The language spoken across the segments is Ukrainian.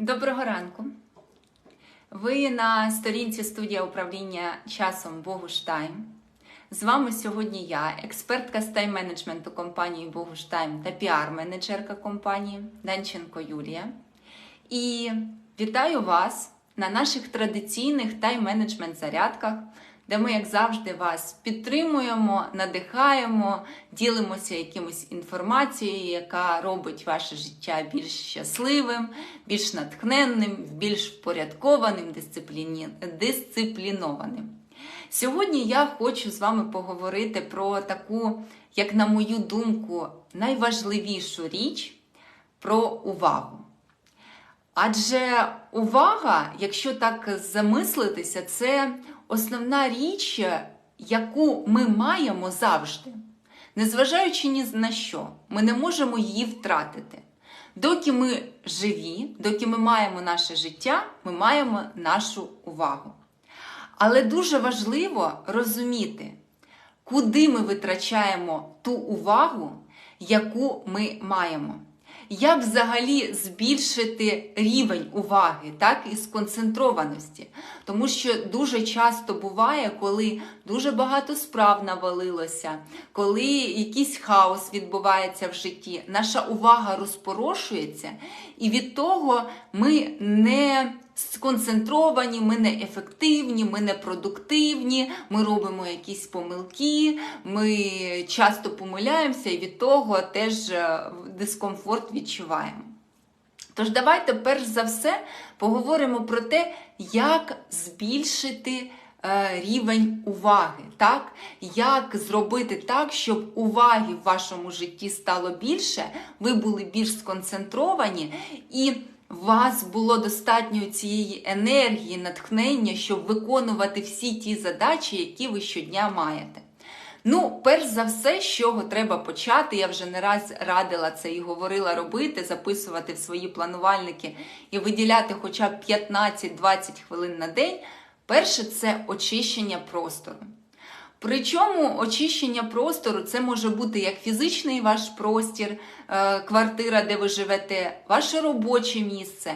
Доброго ранку. Ви на сторінці студія управління часом Богуштайм. З вами сьогодні я, експертка з тайм-менеджменту компанії Богуштайм та піар-менеджерка компанії Данченко Юлія. І вітаю вас на наших традиційних тайм-менеджмент зарядках, де ми, як завжди, вас підтримуємо, надихаємо, ділимося якимось інформацією, яка робить ваше життя більш щасливим, більш натхненним, більш впорядкованим, дисципліні... дисциплінованим. Сьогодні я хочу з вами поговорити про таку, як на мою думку, найважливішу річ про увагу. Адже увага, якщо так замислитися, це основна річ, яку ми маємо завжди. Незважаючи ні на що, ми не можемо її втратити. Доки ми живі, доки ми маємо наше життя, ми маємо нашу увагу. Але дуже важливо розуміти, куди ми витрачаємо ту увагу, яку ми маємо. Як взагалі збільшити рівень уваги, так і сконцентрованості? Тому що дуже часто буває, коли дуже багато справ навалилося, коли якийсь хаос відбувається в житті, наша увага розпорошується, і від того ми не сконцентровані, ми не ефективні, ми не продуктивні, ми робимо якісь помилки, ми часто помиляємося і від того теж е, дискомфорт відчуваємо. Тож давайте перш за все поговоримо про те, як збільшити е, рівень уваги, так? як зробити так, щоб уваги в вашому житті стало більше, ви були більш сконцентровані і вас було достатньо цієї енергії, натхнення, щоб виконувати всі ті задачі, які ви щодня маєте. Ну, перш за все, з чого треба почати, я вже не раз радила це і говорила робити, записувати в свої планувальники і виділяти хоча б 15-20 хвилин на день. Перше це очищення простору. Причому очищення простору це може бути як фізичний ваш простір, е, квартира, де ви живете, ваше робоче місце,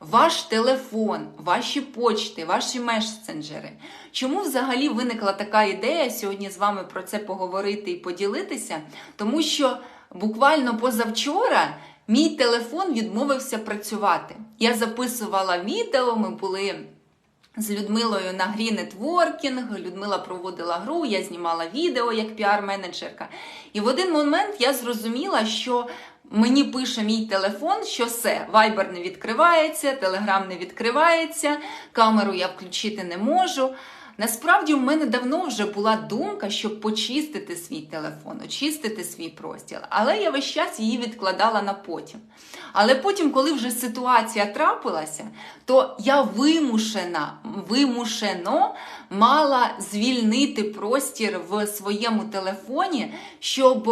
ваш телефон, ваші почти, ваші месенджери. Чому взагалі виникла така ідея сьогодні з вами про це поговорити і поділитися? Тому що буквально позавчора. Мій телефон відмовився працювати. Я записувала відео, ми були з Людмилою на грі нетворкінг. Людмила проводила гру, я знімала відео як піар-менеджерка. І в один момент я зрозуміла, що мені пише мій телефон, що все, вайбер не відкривається, телеграм не відкривається, камеру я включити не можу. Насправді, в мене давно вже була думка, щоб почистити свій телефон, очистити свій простір. Але я весь час її відкладала на потім. Але потім, коли вже ситуація трапилася, то я вимушена, вимушено мала звільнити простір в своєму телефоні, щоб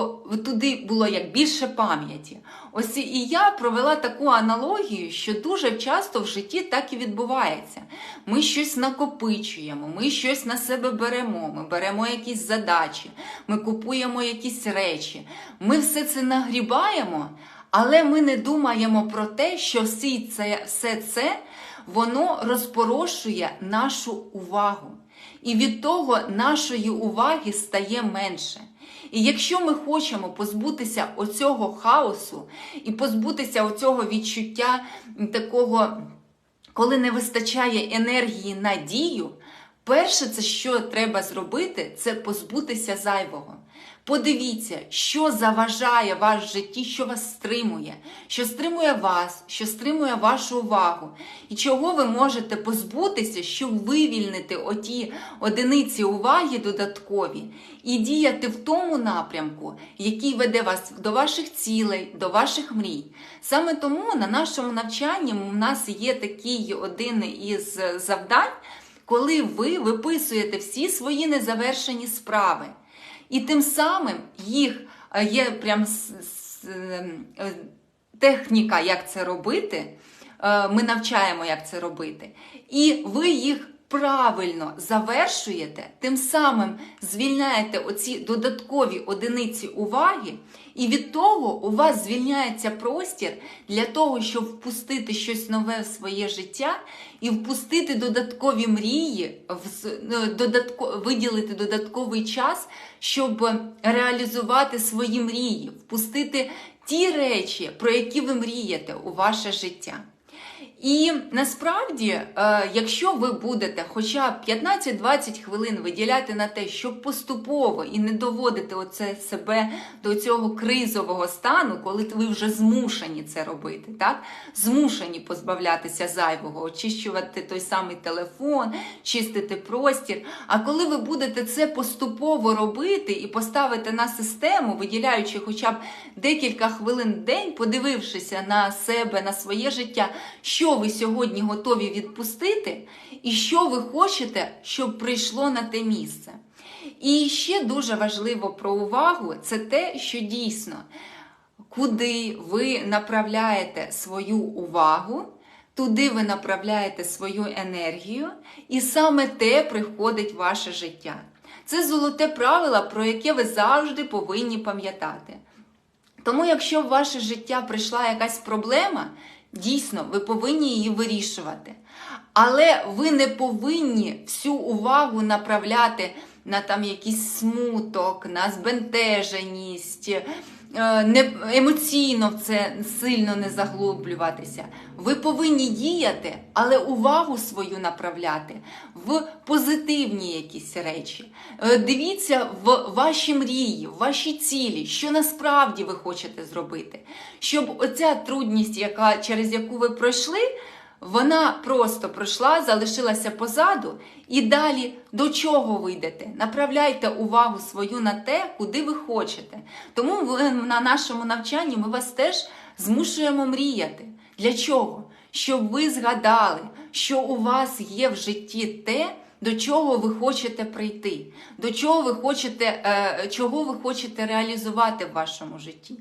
туди було як більше пам'яті. Ось і я провела таку аналогію, що дуже часто в житті так і відбувається. Ми щось накопичуємо, ми щось на себе беремо, ми беремо якісь задачі, ми купуємо якісь речі, ми все це нагрібаємо, але ми не думаємо про те, що все це, все це воно розпорошує нашу увагу. І від того нашої уваги стає менше. І якщо ми хочемо позбутися оцього хаосу і позбутися оцього відчуття такого, коли не вистачає енергії на дію, перше, це що треба зробити, це позбутися зайвого. Подивіться, що заважає ваш житті, що вас стримує, що стримує вас, що стримує вашу увагу, і чого ви можете позбутися, щоб вивільнити оті одиниці уваги додаткові і діяти в тому напрямку, який веде вас до ваших цілей, до ваших мрій. Саме тому на нашому навчанні у нас є такий один із завдань, коли ви виписуєте всі свої незавершені справи. І тим самим їх е, є прям е, техніка, як це робити. Е, ми навчаємо, як це робити. І ви їх правильно завершуєте, тим самим звільняєте оці додаткові одиниці уваги, і від того у вас звільняється простір для того, щоб впустити щось нове в своє життя і впустити додаткові мрії, додатко, виділити додатковий час, щоб реалізувати свої мрії, впустити ті речі, про які ви мрієте у ваше життя. І насправді, е, якщо ви будете хоча б 15-20 хвилин виділяти на те, щоб поступово і не доводити оце себе до цього кризового стану, коли ви вже змушені це робити, так? змушені позбавлятися зайвого, очищувати той самий телефон, чистити простір. А коли ви будете це поступово робити і поставити на систему, виділяючи хоча б декілька хвилин в день, подивившися на себе, на своє життя, що ви сьогодні готові відпустити, і що ви хочете, щоб прийшло на те місце. І ще дуже важливо про увагу це те, що дійсно, куди ви направляєте свою увагу, туди ви направляєте свою енергію, і саме те приходить в ваше життя. Це золоте правило, про яке ви завжди повинні пам'ятати. Тому, якщо в ваше життя прийшла якась проблема, дійсно, ви повинні її вирішувати. Але ви не повинні всю увагу направляти на там якийсь смуток, на збентеженість, не, емоційно в це сильно не заглублюватися. Ви повинні діяти, але увагу свою направляти в позитивні якісь речі. Е, Дивіться в ваші мрії, в ваші цілі, що насправді ви хочете зробити, щоб оця трудність, яка, через яку ви пройшли, вона просто пройшла, залишилася позаду, і далі до чого ви йдете? Направляйте увагу свою на те, куди ви хочете. Тому на нашому навчанні ми вас теж змушуємо мріяти. Для чого? Щоб ви згадали, що у вас є в житті те, до чого ви хочете прийти, до чого ви хочете, е, чого ви хочете реалізувати в вашому житті.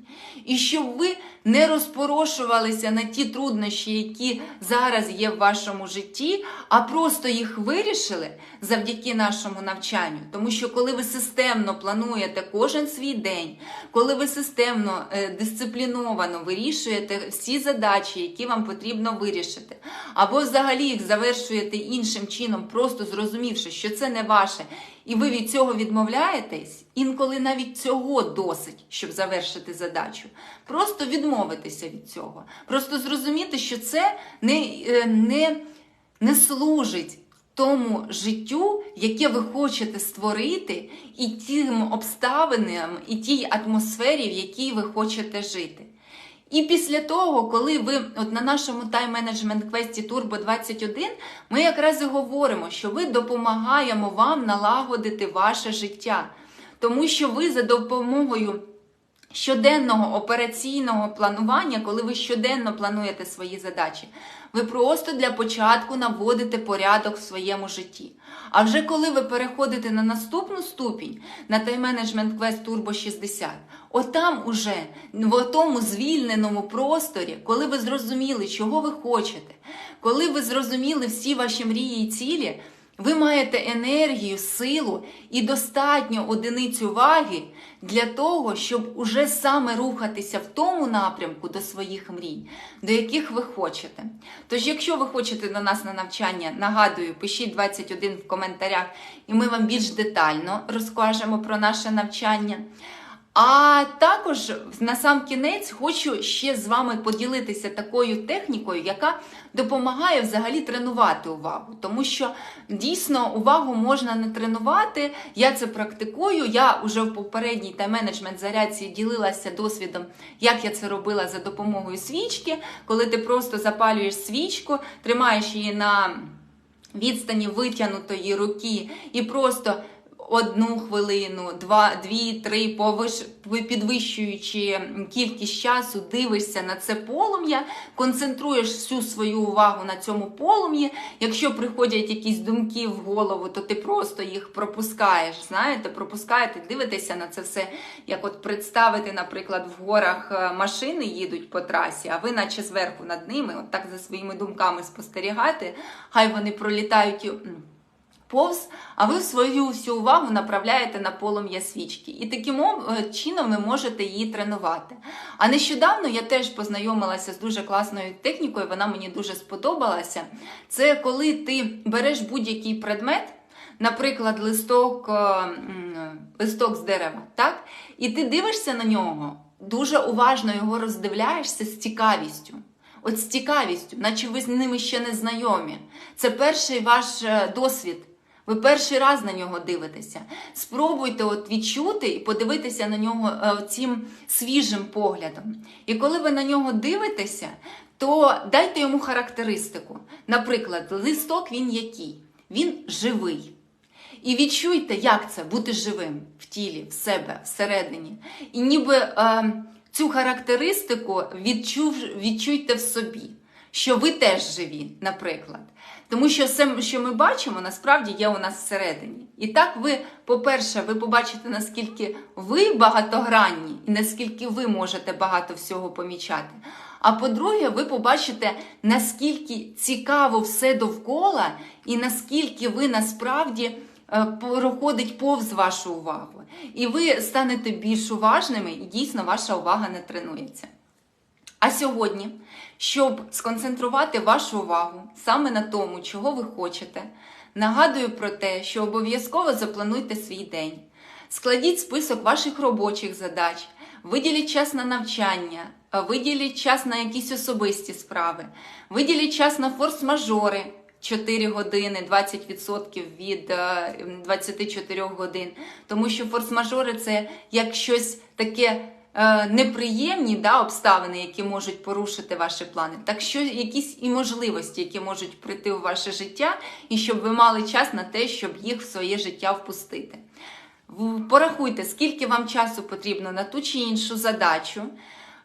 І щоб ви не розпорошувалися на ті труднощі, які зараз є в вашому житті, а просто їх вирішили завдяки нашому навчанню. Тому що коли ви системно плануєте кожен свій день, коли ви системно е, дисципліновано вирішуєте всі задачі, які вам потрібно вирішити, або взагалі їх завершуєте іншим чином, просто зрозумівши, що це не ваше, і ви від цього відмовляєтесь, інколи навіть цього досить, щоб завершити задачу. Просто відмовитися від цього. Просто зрозуміти, що це не, е, не, не служить тому життю, яке ви хочете створити, і тим обставинам, і тій атмосфері, в якій ви хочете жити. І після того, коли ви от на нашому тайм-менеджмент квесті Turbo 21, ми якраз і говоримо, що ви допомагаємо вам налагодити ваше життя, тому що ви за допомогою щоденного операційного планування, коли ви щоденно плануєте свої задачі, ви просто для початку наводите порядок в своєму житті. А вже коли ви переходите на наступну ступінь, на тайм-менеджмент квест Turbo 60, отам уже, в тому звільненому просторі, коли ви зрозуміли, чого ви хочете, коли ви зрозуміли всі ваші мрії і цілі, ви маєте енергію, силу і достатньо одиницю ваги для того, щоб уже саме рухатися в тому напрямку до своїх мрій, до яких ви хочете. Тож, якщо ви хочете до нас на навчання, нагадую, пишіть 21 в коментарях, і ми вам більш детально розкажемо про наше навчання. А також на сам кінець хочу ще з вами поділитися такою технікою, яка допомагає взагалі тренувати увагу. Тому що дійсно увагу можна не тренувати. Я це практикую. Я вже в попередній тайм-менеджмент зарядці ділилася досвідом, як я це робила за допомогою свічки, коли ти просто запалюєш свічку, тримаєш її на відстані витягнутої руки і просто одну хвилину, два, дві, три, повиш, підвищуючи кількість часу, дивишся на це полум'я, концентруєш всю свою увагу на цьому полум'ї. Якщо приходять якісь думки в голову, то ти просто їх пропускаєш. Знаєте, пропускаєте, дивитеся на це все, як от представити, наприклад, в горах е, машини їдуть по трасі, а ви, наче зверху над ними, от так за своїми думками спостерігати, хай вони пролітають. Повз, а ви свою всю увагу направляєте на полум'я свічки. І таким е, чином ви можете її тренувати. А нещодавно я теж познайомилася з дуже класною технікою, вона мені дуже сподобалася. Це коли ти береш будь-який предмет. Наприклад, листок, е, листок з дерева, так? І ти дивишся на нього, дуже уважно його роздивляєшся з цікавістю. От з цікавістю, наче ви з ними ще не знайомі. Це перший ваш е, досвід. Ви перший раз на нього дивитеся. Спробуйте от відчути і подивитися на нього е, цим свіжим поглядом. І коли ви на нього дивитеся, то дайте йому характеристику. Наприклад, листок він який? Він живий. І відчуйте, як це бути живим в тілі, в себе, всередині. І ніби е, цю характеристику відчув, відчуйте в собі, що ви теж живі, наприклад. Тому що все, що ми бачимо, насправді є у нас всередині. І так ви, по-перше, ви побачите, наскільки ви багатогранні і наскільки ви можете багато всього помічати. А по-друге, ви побачите, наскільки цікаво все довкола, і наскільки ви насправді е, проходить повз вашу увагу. І ви станете більш уважними, і дійсно ваша увага не тренується. А сьогодні, щоб сконцентрувати вашу увагу саме на тому, чого ви хочете, нагадую про те, що обов'язково заплануйте свій день. Складіть список ваших робочих задач, виділіть час на навчання, виділіть час на якісь особисті справи, виділіть час на форс-мажори. 4 години, 20% від е, 24 годин. Тому що форс-мажори це як щось таке е, неприємні да, обставини, які можуть порушити ваші плани, так що якісь і можливості, які можуть прийти у ваше життя, і щоб ви мали час на те, щоб їх в своє життя впустити. Порахуйте, скільки вам часу потрібно на ту чи іншу задачу.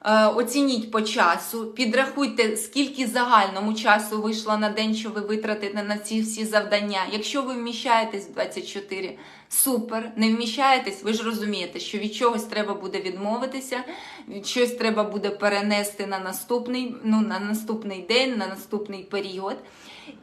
Е, Оцініть по часу, підрахуйте, скільки загальному часу вийшло на день, що ви витратите на ці всі завдання. Якщо ви вміщаєтесь в 24, супер. Не вміщаєтесь, ви ж розумієте, що від чогось треба буде відмовитися, від щось треба буде перенести на наступний, ну, на наступний день, на наступний період.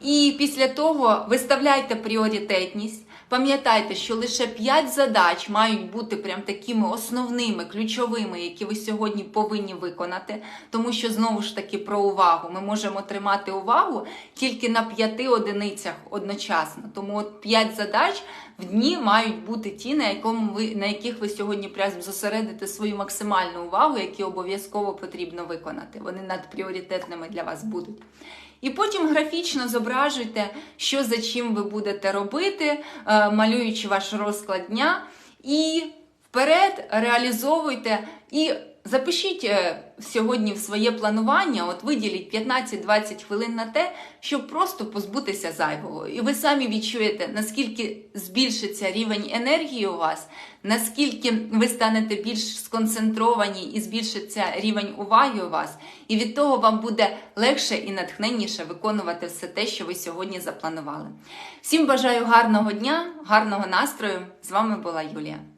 І після того виставляйте пріоритетність. Пам'ятайте, що лише 5 задач мають бути прям такими основними, ключовими, які ви сьогодні повинні виконати. Тому що знову ж таки про увагу. Ми можемо тримати увагу тільки на 5 одиницях одночасно. Тому от 5 задач в дні мають бути ті, на, якому ви, на яких ви сьогодні прям зосередите свою максимальну увагу, які обов'язково потрібно виконати. Вони надпріоритетними для вас будуть. І потім графічно зображуйте, що за чим ви будете робити, е, малюючи ваш розклад дня. І вперед реалізовуйте і запишіть е, сьогодні в своє планування, от виділіть 15-20 хвилин на те, щоб просто позбутися зайвого. І ви самі відчуєте, наскільки збільшиться рівень енергії у вас, наскільки ви станете більш сконцентровані і збільшиться рівень уваги у вас. І від того вам буде легше і натхненніше виконувати все те, що ви сьогодні запланували. Всім бажаю гарного дня, гарного настрою. З вами була Юлія.